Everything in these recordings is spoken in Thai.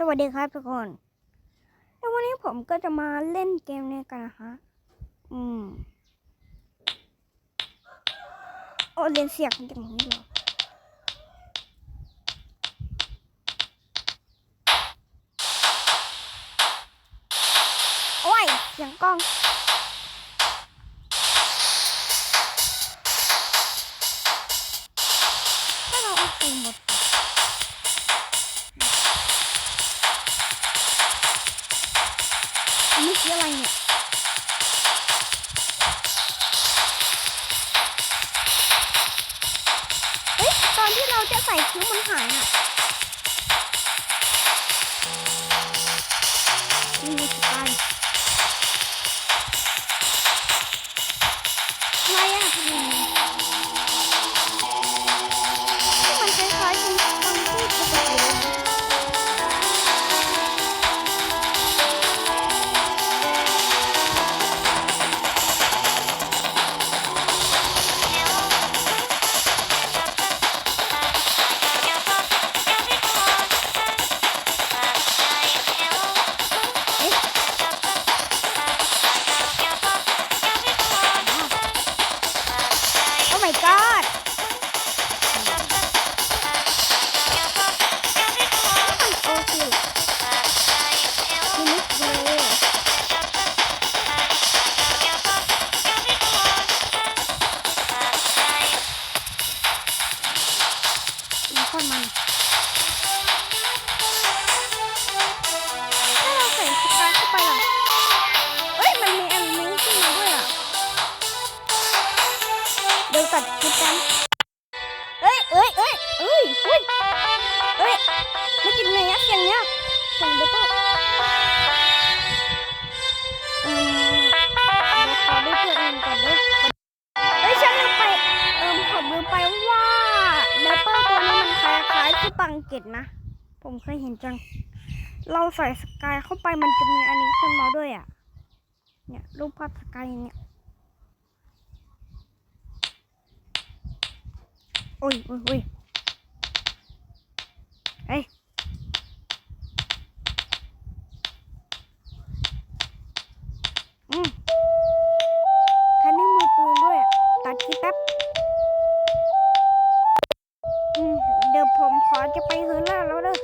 สวัสดีครับทุกคน แล้ววันนี้ผมก็จะมาเล่นเกมนี้กันนะฮะอืม โอ้เล่นเสียงอย่างนี้เหรอโอ้ยเสียงกล้อง ถ้าเราเอาปืนหมด อนที่เราจะใส่คิ้วมันหายอะ โอ้ my ดตัดคลิปกันเอ้ยเอ้ยเอ้ยเอ้ยเฮ้ยเอ้ยมาจากไหนอะเสียงเนี้ยเสียงเดบเบิ้ลอืมเดี๋ยวขอดูเพื่อนก่อนเลยเอ้ยฉันลืมไปเอิมผมลืมไปว่าเดบเบิ้ลตัวนี้มันคล้ายๆที่ปังเกตนะ ผมเคยเห็นจัง เราใส่สกายเข้าไปมันจะมีอันนี้ขึ้นมาด้วยอะเนี่ยรูปภาพสกายเนี่ย โอ้ยโอ้ยโอ้ยเอ้ยอืมคันนี้มือปืนด้วย ตัดคลิปแป๊บอืมเดี๋ยวผมขอจะไปเฮิร์นล่าแล้วเด้อ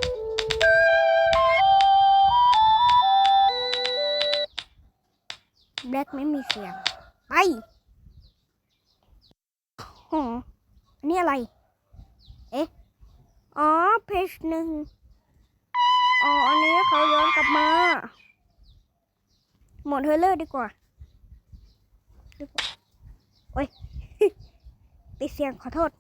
แบล็กไม่มีเสียง ไปโหอั นี่อะไร เอ๊ะ อ๋อ เพจหนึ่ง อ๋อ อันนี้เขาย้อนกลับมา หมดเฮลเลอร์ดีกว่าดีกว่า โอ้ย ปิดเสียงขอโทษ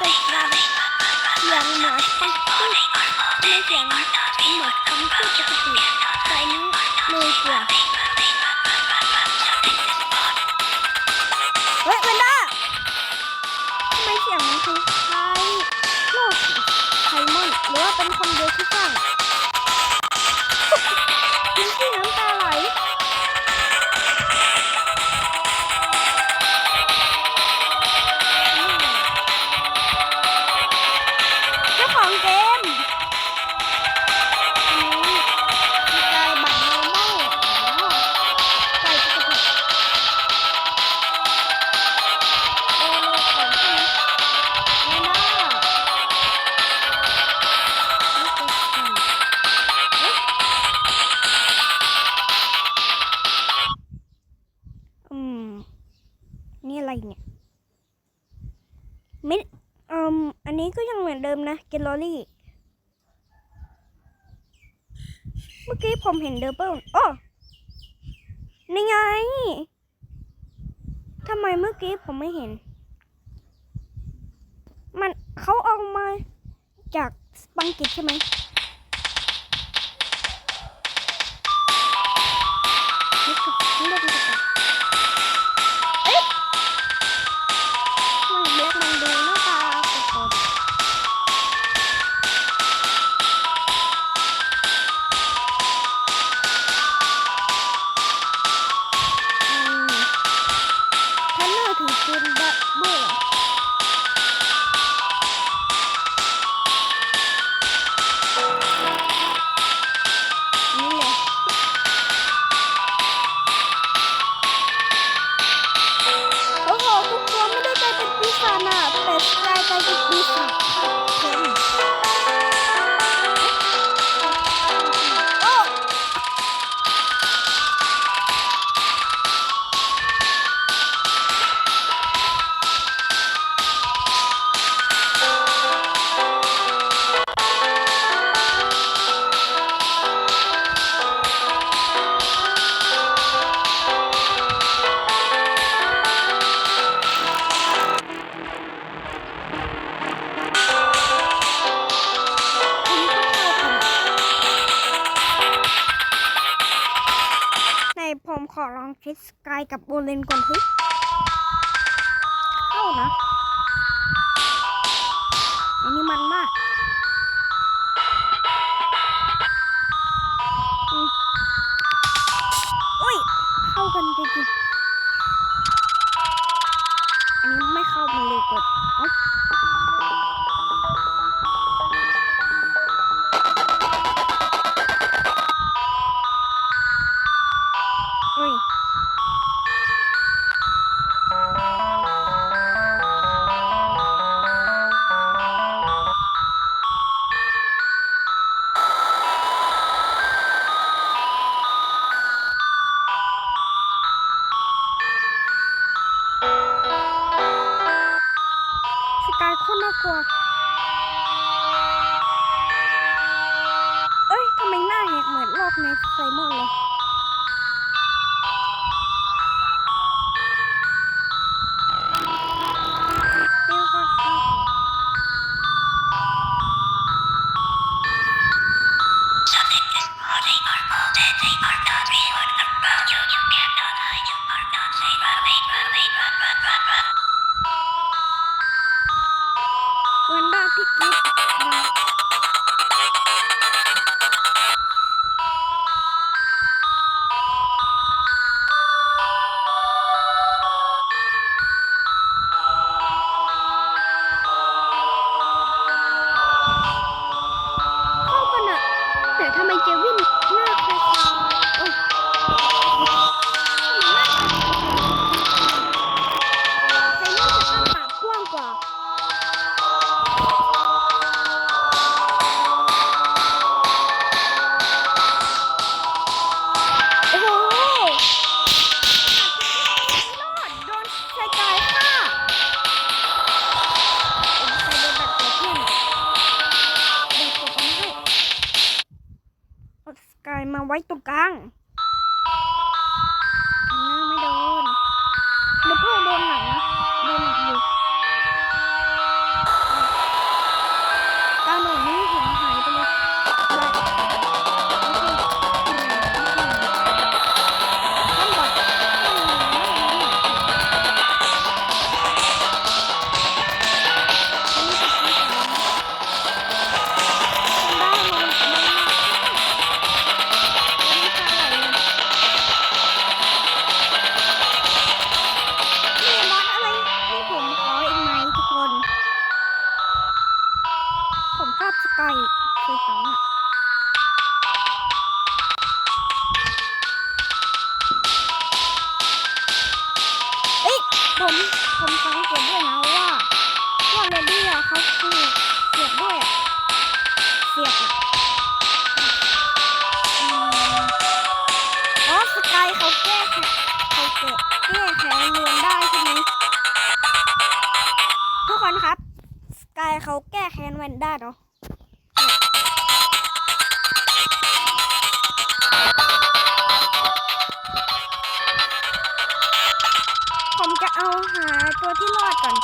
ไมไม่เปิดกระดเสียงเหมือนปังพูดไม่เสียงเหมือนปังพูดปกติแต่อั อันนี้ก็ยังเหมือนเดิมนะเกลลอรี่ เมื่อกี้ผมเห็นเดอร์เบิลโอ้นี่ไงทำไมเมื่อกี้ผมไม่เห็น มันเขาเอามาจากปังกิตใช่ไหม อลองเทสสกายกับโบเลนก่อนเฮ้ยเข้านะอันนี้มันมาก สกายโคตรน่ากลัว เอ้ย ทำไมหน้าแหกเหมือนโลกในไซมอนเลย แง ผมผมฟังเสียงด้วยนะว่าว่าเรนดี้อะเขาคือเสียบด้วยเสียดอะอ๋อสกายเขาแก้เขาแก้แก้แขนวมได้ใช่ไหมทุกคนครับ สกายเขาแก้แค้นแวนได้เนาะ เอาหาตัวที่รอดก่อน